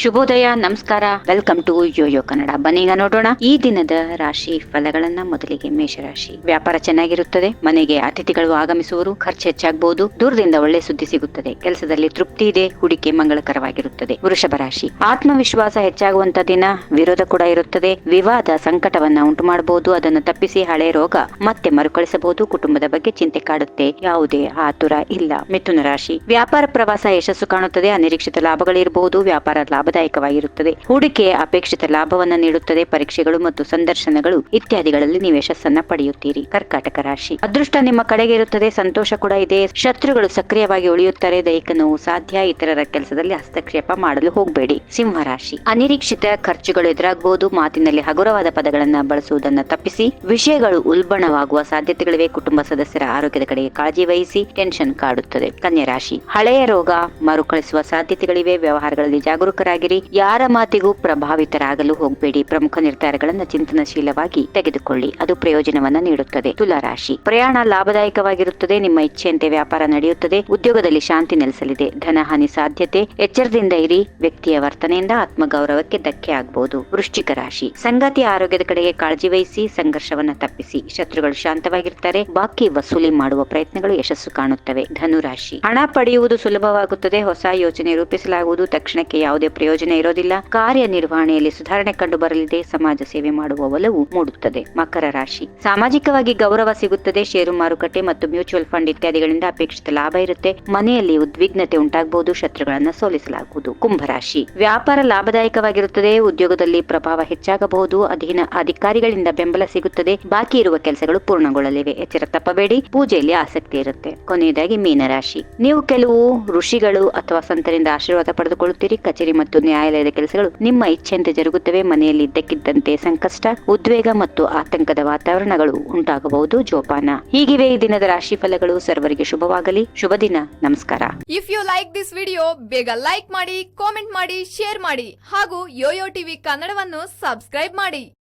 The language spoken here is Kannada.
ಶುಭೋದಯ, ನಮಸ್ಕಾರ. ವೆಲ್ಕಮ್ ಟು ಯೋಯೋ ಕನ್ನಡ ಬನ್ನೀಗ ನೋಡೋಣ. ಈ ದಿನದ ರಾಶಿ ಫಲಗಳನ್ನ ಮೊದಲಿಗೆ ಮೇಷರಾಶಿ ವ್ಯಾಪಾರ ಚೆನ್ನಾಗಿರುತ್ತದೆ. ಮನೆಗೆ ಅತಿಥಿಗಳು ಆಗಮಿಸುವರು. ಖರ್ಚು ಹೆಚ್ಚಾಗಬಹುದು ದೂರದಿಂದ ಒಳ್ಳೆ ಸುದ್ದಿ ಸಿಗುತ್ತದೆ. ಕೆಲಸದಲ್ಲಿ ತೃಪ್ತಿ ಇದೆ. ಹೂಡಿಕೆ ಮಂಗಳಕರವಾಗಿರುತ್ತದೆ. ವೃಷಭ ರಾಶಿ. ಆತ್ಮವಿಶ್ವಾಸ ಹೆಚ್ಚಾಗುವಂತ ದಿನ. ವಿರೋಧ ಕೂಡ ಇರುತ್ತದೆ. ವಿವಾದ ಸಂಕಟವನ್ನ ಉಂಟು ಮಾಡಬಹುದು ಅದನ್ನು ತಪ್ಪಿಸಿ ಹಳೆ ರೋಗ ಮತ್ತೆ ಮರುಕಳಿಸಬಹುದು. ಕುಟುಂಬದ ಬಗ್ಗೆ ಚಿಂತೆ ಕಾಡುತ್ತೆ. ಯಾವುದೇ ಆತುರ ಇಲ್ಲ. ಮಿಥುನ ರಾಶಿ. ವ್ಯಾಪಾರ ಪ್ರವಾಸ ಯಶಸ್ಸು ಕಾಣುತ್ತದೆ. ಅನಿರೀಕ್ಷಿತ ಲಾಭಗಳಿರಬಹುದು ವ್ಯಾಪಾರ ಲಾಭದಾಯಕವಾಗಿರುತ್ತದೆ. ಹೂಡಿಕೆ ಅಪೇಕ್ಷಿತ ಲಾಭವನ್ನ ನೀಡುತ್ತದೆ, ಪರೀಕ್ಷೆಗಳು ಮತ್ತು ಸಂದರ್ಶನಗಳು ಇತ್ಯಾದಿಗಳಲ್ಲಿ ನೀವು ಯಶಸ್ಸನ್ನ ಪಡೆಯುತ್ತೀರಿ. ಕರ್ಕಾಟಕ ರಾಶಿ. ಅದೃಷ್ಟ ನಿಮ್ಮ ಕಡೆಗೆ ಇರುತ್ತದೆ, ಸಂತೋಷ ಕೂಡ ಇದೆ. ಶತ್ರುಗಳು ಸಕ್ರಿಯವಾಗಿ ಉಳಿಯುತ್ತಾರೆ, ದೈಹಿಕ ನೋವು ಸಾಧ್ಯ, ಇತರರ ಕೆಲಸದಲ್ಲಿ ಹಸ್ತಕ್ಷೇಪ ಮಾಡಲು ಹೋಗಬೇಡಿ. ಸಿಂಹ ರಾಶಿ. ಅನಿರೀಕ್ಷಿತ ಖರ್ಚುಗಳು ಎದುರಾಗಬಹುದು ಮಾತಿನಲ್ಲಿ ಹಗುರವಾದ ಪದಗಳನ್ನ ಬಳಸುವುದನ್ನು ತಪ್ಪಿಸಿ, ವಿಷಯಗಳು ಉಲ್ಬಣವಾಗುವ ಸಾಧ್ಯತೆಗಳಿವೆ, ಕುಟುಂಬ ಸದಸ್ಯರ ಆರೋಗ್ಯದ ಕಡೆಗೆ ಕಾಳಜಿ ವಹಿಸಿ ಟೆನ್ಷನ್ ಕಾಡುತ್ತದೆ. ಕನ್ಯಾ ರಾಶಿ. ಹಳೆಯ ರೋಗ ಮರುಕಳಿಸುವ ಸಾಧ್ಯತೆಗಳಿವೆ, ವ್ಯವಹಾರಗಳಲ್ಲಿ ಯಾರ ಮಾತಿಗೂ ಪ್ರಭಾವಿತರಾಗಲು ಹೋಗಬೇಡಿ. ಪ್ರಮುಖ ನಿರ್ಧಾರಗಳನ್ನು ಚಿಂತನಶೀಲವಾಗಿ ತೆಗೆದುಕೊಳ್ಳಿ. ಅದು ಪ್ರಯೋಜನವನ್ನ ನೀಡುತ್ತದೆ. ತುಲಾ ರಾಶಿ ಪ್ರಯಾಣ ಲಾಭದಾಯಕವಾಗಿರುತ್ತದೆ. ನಿಮ್ಮ ಇಚ್ಛೆಯಂತೆ ವ್ಯಾಪಾರ ನಡೆಯುತ್ತದೆ. ಉದ್ಯೋಗದಲ್ಲಿ ಶಾಂತಿ ನೆಲೆಸಲಿದೆ. ಧನಹಾನಿ ಸಾಧ್ಯತೆ. ಎಚ್ಚರದಿಂದ ಇರಿ. ವ್ಯಕ್ತಿಯ ವರ್ತನೆಯಿಂದ ಆತ್ಮಗೌರವಕ್ಕೆ ಧಕ್ಕೆ ಆಗಬಹುದು ವೃಶ್ಚಿಕ ರಾಶಿ. ಸಂಗಾತಿ ಆರೋಗ್ಯದ ಕಡೆಗೆ ಕಾಳಜಿ ವಹಿಸಿ, ಸಂಘರ್ಷವನ್ನ ತಪ್ಪಿಸಿ. ಶತ್ರುಗಳು ಶಾಂತವಾಗಿರ್ತಾರೆ. ಬಾಕಿ ವಸೂಲಿ ಮಾಡುವ ಪ್ರಯತ್ನಗಳು ಯಶಸ್ಸು ಕಾಣುತ್ತವೆ. ಧನುರಾಶಿ. ಹಣ ಪಡೆಯುವುದು ಸುಲಭವಾಗುತ್ತದೆ. ಹೊಸ ಯೋಜನೆ ರೂಪಿಸಲಾಗುವುದು. ತಕ್ಷಣಕ್ಕೆ ಯಾವುದೇ ಪ್ರಯೋಜನ ಇರೋದಿಲ್ಲ. ಕಾರ್ಯನಿರ್ವಹಣೆಯಲ್ಲಿ ಸುಧಾರಣೆ ಕಂಡು ಬರಲಿದೆ. ಸಮಾಜ ಸೇವೆ ಮಾಡುವ ಒಲವು ಮೂಡುತ್ತದೆ. ಮಕರ ರಾಶಿ. ಸಾಮಾಜಿಕವಾಗಿ ಗೌರವ ಸಿಗುತ್ತದೆ. ಷೇರು ಮಾರುಕಟ್ಟೆ ಮತ್ತು ಮ್ಯೂಚುವಲ್ ಫಂಡ್ ಇತ್ಯಾದಿಗಳಿಂದ ಅಪೇಕ್ಷಿತ ಲಾಭ ಇರುತ್ತೆ. ಮನೆಯಲ್ಲಿ ಉದ್ವಿಗ್ನತೆ ಉಂಟಾಗಬಹುದು. ಶತ್ರುಗಳನ್ನು ಸೋಲಿಸಲಾಗುವುದು. ಕುಂಭರಾಶಿ ವ್ಯಾಪಾರ ಲಾಭದಾಯಕವಾಗಿರುತ್ತದೆ. ಉದ್ಯೋಗದಲ್ಲಿ ಪ್ರಭಾವ ಹೆಚ್ಚಾಗಬಹುದು. ಅಧೀನ ಅಧಿಕಾರಿಗಳಿಂದ ಬೆಂಬಲ ಸಿಗುತ್ತದೆ. ಬಾಕಿ ಇರುವ ಕೆಲಸಗಳು ಪೂರ್ಣಗೊಳ್ಳಲಿವೆ. ಎಚ್ಚರ ತಪ್ಪಬೇಡಿ. ಪೂಜೆಯಲ್ಲಿ ಆಸಕ್ತಿ ಇರುತ್ತೆ. ಕೊನೆಯದಾಗಿ ಮೀನರಾಶಿ. ನೀವು ಕೆಲವು ಋಷಿಗಳು ಅಥವಾ ಸಂತರಿಂದ ಆಶೀರ್ವಾದ ಪಡೆದುಕೊಳ್ಳುತ್ತೀರಿ. ಕಚೇರಿ ನ್ಯಾಯಾಲಯದ ಕೆಲಸಗಳು ನಿಮ್ಮ ಇಚ್ಛೆಯಂತೆ ಜರುಗುತ್ತವೆ. ಮನೆಯಲ್ಲಿ ಇದ್ದಕ್ಕಿದ್ದಂತೆ ಸಂಕಷ್ಟ, ಉದ್ವೇಗ ಮತ್ತು ಆತಂಕದ ವಾತಾವರಣಗಳು ಉಂಟಾಗಬಹುದು. ಜೋಪಾನ. ಹೀಗಿವೆ ಈ ದಿನದ ರಾಶಿ ಫಲಗಳು. ಸರ್ವರಿಗೆ ಶುಭವಾಗಲಿ. ಶುಭ ದಿನ. ನಮಸ್ಕಾರ. If you like this video ಬೇಗ ಲೈಕ್ ಮಾಡಿ ಕಾಮೆಂಟ್ ಮಾಡಿ ಶೇರ್ ಮಾಡಿ ಹಾಗೂ ಯೋಯೋ ಟಿವಿ ಕನ್ನಡವನ್ನು ಸಬ್ಸ್ಕ್ರೈಬ್ ಮಾಡಿ.